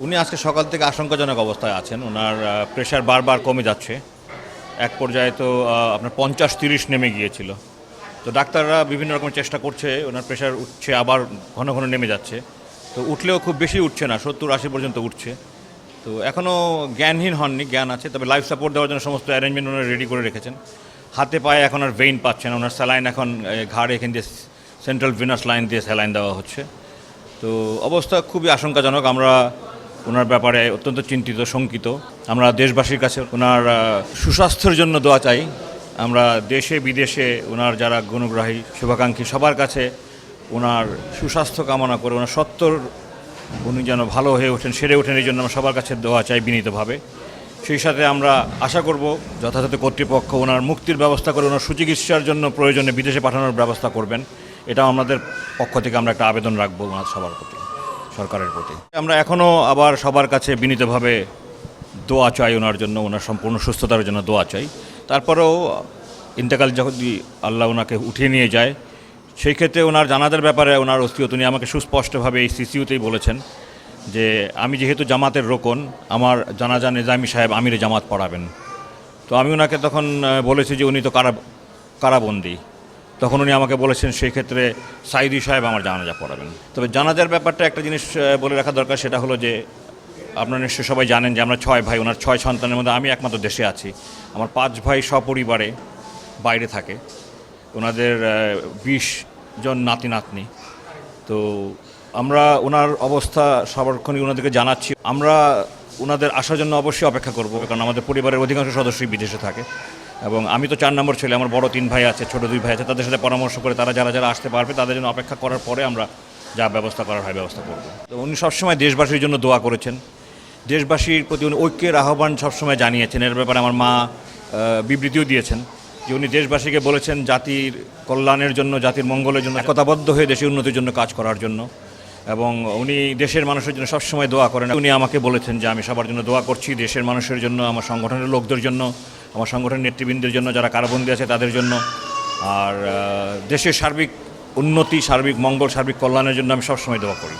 উনি আজকে সকাল থেকে আশঙ্কাজনক অবস্থায় আছেন। ওনার প্রেশার বারবার কমে যাচ্ছে। এক পর্যায়ে তো আপনার পঞ্চাশ তিরিশ নেমে গিয়েছিল। তো ডাক্তাররা বিভিন্ন রকম চেষ্টা করছে, ওনার প্রেশার উঠছে, আবার ঘন ঘন নেমে যাচ্ছে। তো উঠলেও খুব বেশি উঠছে না, সত্তর আশি পর্যন্ত উঠছে। তো এখনও জ্ঞানহীন হননি, জ্ঞান আছে, তবে লাইফ সাপোর্ট দেওয়ার জন্য সমস্ত অ্যারেঞ্জমেন্ট ওনারা রেডি করে রেখেছেন। হাতে পায়ে এখন আর ভেইন পাচ্ছে না, ওনার স্যালাইন এখন ঘাড়ে এখান দিয়ে সেন্ট্রাল ভিনাস লাইন দিয়ে স্যালাইন দেওয়া হচ্ছে। তো অবস্থা খুবই আশঙ্কাজনক, আমরা ওনার ব্যাপারে অত্যন্ত চিন্তিত, শঙ্কিত। আমরা দেশবাসীর কাছে ওনার সুস্বাস্থ্যের জন্য দোয়া চাই। আমরা দেশে, বিদেশে ওনার যারা গুণগ্রাহী, শুভাকাঙ্ক্ষী, সবার কাছে ওনার সুস্বাস্থ্য কামনা করে, ওনার সত্তর, উনি যেন ভালো হয়ে ওঠেন, সেরে ওঠেন, এই জন্য আমরা সবার কাছে দোয়া চাই বিনীতভাবে। সেই সাথে আমরা আশা করব যথাযথ কর্তৃপক্ষ ওনার মুক্তির ব্যবস্থা করে, ওনার সুচিকিৎসার জন্য প্রয়োজনে বিদেশে পাঠানোর ব্যবস্থা করবেন। এটা আমাদের পক্ষ থেকে আমরা একটা আবেদন রাখব ওনার সবার প্রতি। সরকারের প্রতি। আমরা এখনও আবার সবার কাছে বিনীতভাবে দোয়া চাই ওনার জন্য, ওনার সম্পূর্ণ সুস্থতার জন্য দোয়া চাই। তারপরেও ইন্তেকাল যদি আল্লাহ ওনাকে উঠিয়ে নিয়ে যায়, সেই ক্ষেত্রে ওনার জানাজার ব্যাপারে ওনার অস্তিত্ব উনি আমাকে সুস্পষ্টভাবে এই সিসিউতেই বলেছেন যে, আমি যেহেতু জামাতের রোকন, আমার জানাজা নিজামি সাহেব আমিরে জামাত পড়াবেন। তো আমি ওনাকে তখন বলেছি যে উনি তো কারা কারাবন্দি। তখন উনি আমাকে বলেছেন সেই ক্ষেত্রে সাইদি সাহেব আমার জানাজা পড়াবেন। তবে জানাজার ব্যাপারটা একটা জিনিস বলে রাখা দরকার, সেটা হলো যে, আপনারা নিশ্চয়ই সবাই জানেন যে, আমরা ছয় ভাই, ওনার ছয় সন্তানের মধ্যে আমি একমাত্র দেশে আছি। আমার পাঁচ ভাই সপরিবারে বাইরে থাকে। ওনাদের বিশ জন নাতি নাতনি। তো আমরা ওনার অবস্থা সর্বক্ষণই ওনাদেরকে জানাচ্ছি। আমরা ওনাদের আসার জন্য অবশ্যই অপেক্ষা করব, কারণ আমাদের পরিবারের অধিকাংশ সদস্যই বিদেশে থাকে। এবং আমি তো চার নম্বর ছেলে, আমার বড় তিন ভাই আছে, ছোট দুই ভাই আছে, তাদের সাথে পরামর্শ করে তারা যারা যারা আসতে পারবে, তাদের জন্য অপেক্ষা করার পরে আমরা যা ব্যবস্থা করার হয় ব্যবস্থা করব। তো উনি সবসময় দেশবাসীর জন্য দোয়া করেছেন। দেশবাসীর প্রতি উনি ঐক্যের আহ্বান সবসময় জানিয়েছেন। এর ব্যাপারে আমার মা বিবৃতিও দিয়েছেন যে উনি দেশবাসীকে বলেছেন জাতির কল্যাণের জন্য, জাতির মঙ্গলের জন্য, একতাবদ্ধ হয়ে দেশের উন্নতির জন্য কাজ করার জন্য। এবং উনি দেশের মানুষের জন্য সবসময় দোয়া করেন। উনি আমাকে বলেছেন যে আমি সবার জন্য দোয়া করছি দেশের মানুষের জন্য, আমার সংগঠনের লোকদের জন্য আমার সংগঠনের নেতৃবৃন্দের জন্য, যারা কারাবন্দী আছে তাদের জন্য। আর দেশের সার্বিক উন্নতি, সার্বিক মঙ্গল, সার্বিক কল্যাণের জন্য আমি সবসময় দোয়া করি।